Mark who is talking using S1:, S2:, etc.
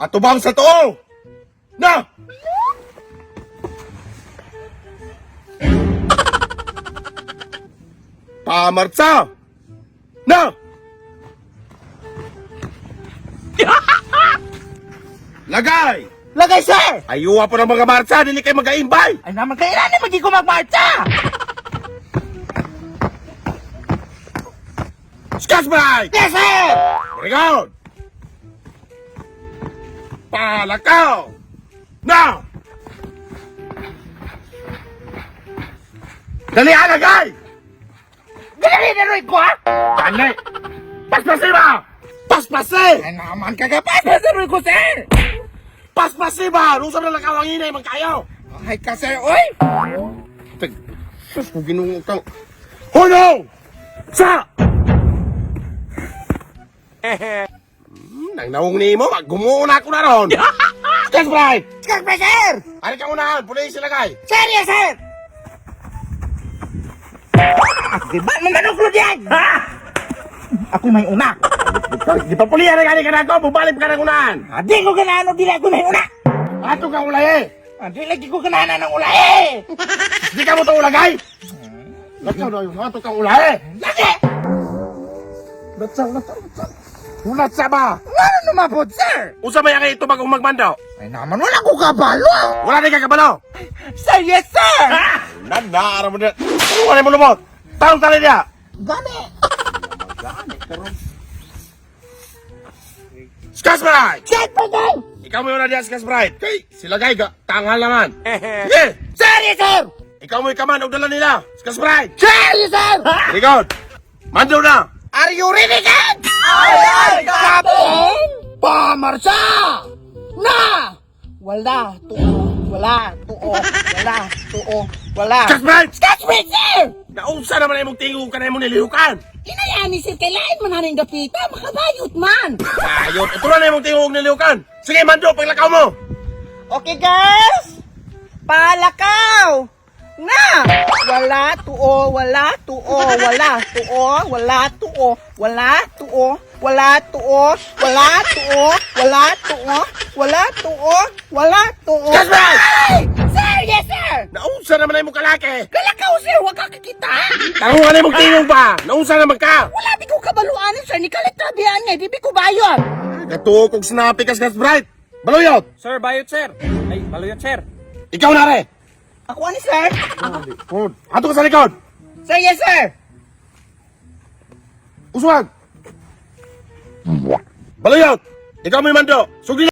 S1: Atubang sa to! Na! Pamarsa! Na! Lagay!
S2: Lagay, sir!
S1: Ayuwa po ng mga marsa, dili kayo mag-aimbay!
S2: Ay naman kailan na magi ko magmarcha!
S1: Scotch Brite!
S2: Yes, sir!
S1: Very good! Palakaw! Now! Dali alagay!
S2: Ganun na rin ko, ha?
S1: Dali! Paspasi ba? Paspasi!
S2: Ay naman kagapas na sa ko, sir!
S1: Paspasi ba? Nung sa nalakaw ang inay, magkayo!
S2: Ay ka, sir, oy!
S1: Tag... Sus, kung ginungo kang... Huno! Sa! Hmm, Nang naung ni mo, gumuuna ako na ron! Scotch Brite!
S2: Skag pa, sir!
S1: Ari ka unahan, pulis ilagay!
S2: Sir, yes, sir! Di ba naman ako diyan? Ha? Ako may una.
S1: Di pa pulihan na gani ka na ako, bubalip ka na unahan!
S2: Ah, Di ko ganano, di ako may una.
S1: Ato ka ulay eh!
S2: Ah, Di lagi ko ganana ng ula eh.
S1: Di ka mo ito ulagay! Latsaw na yun, ato kang ulay eh!
S2: Lagi!
S1: Latsaw, latsaw, latsaw! Ulat sa ba?
S2: Ano naman po, sir?
S1: Usa may akay ito bago magmando?
S2: Ay naman, wala ko kabalo.
S1: Wala ka kabalo!
S2: Sir, yes, sir!
S1: Ah! Nanaara mo na! Ano wala mo lumot? Tanong tali niya!
S2: Gani!
S1: Skas Bright!
S2: Sir, pagay!
S1: Ikaw mo na diyan, Skas Bright! Kay, sila gay, ga, tanghal naman! Sige!
S2: Sir, yes, sir!
S1: Ikaw mo ikaman, og dala nila! Skas Bright!
S2: Sir, yes, sir!
S1: Very good! Mando na!
S2: Are you ready, Kat? Ay, ay, Captain! Pamarsa! Na! Wala, tuo, wala, tuo, wala, tuo, wala. Catch me, sir!
S1: Naunsa naman ay mong tingog ka na mong nilihukan!
S2: Inayani, sir, kailangan man haring gapita, makabayot man.
S1: Ayot, ito na na mong tingog nilihukan! Sige, Mando, paglakaw mo!
S2: Okay, guys! Palakaw! Wala tuo, wala tuo, wala tuo, wala tuo, wala tuo, wala tuo, wala tuo, wala tuo, wala tuo, wala tuo.
S1: Ma'am!
S2: Ay! Sir, yes, sir!
S1: Naunsa naman ay mong kalaki!
S2: Kalakaw, sir, wag ka kakita!
S1: Tarungan ay mong tingog ba? Naunsa naman ka!
S2: Wala di ko kabaluanin, sir, ni kalitrabihan niya, di bi ko bayon!
S1: Katuo kong sinapi ka, Skas Bright! Baluyot!
S3: Sir, bayot sir. Ay, baluyot sir.
S1: Ikaw na rin!
S2: Ako ani, sir?
S1: Good. Ato ka sa likod!
S2: Sir, yes, sir!
S1: Uswag! Baluyot! Ikaw may mando! Sugli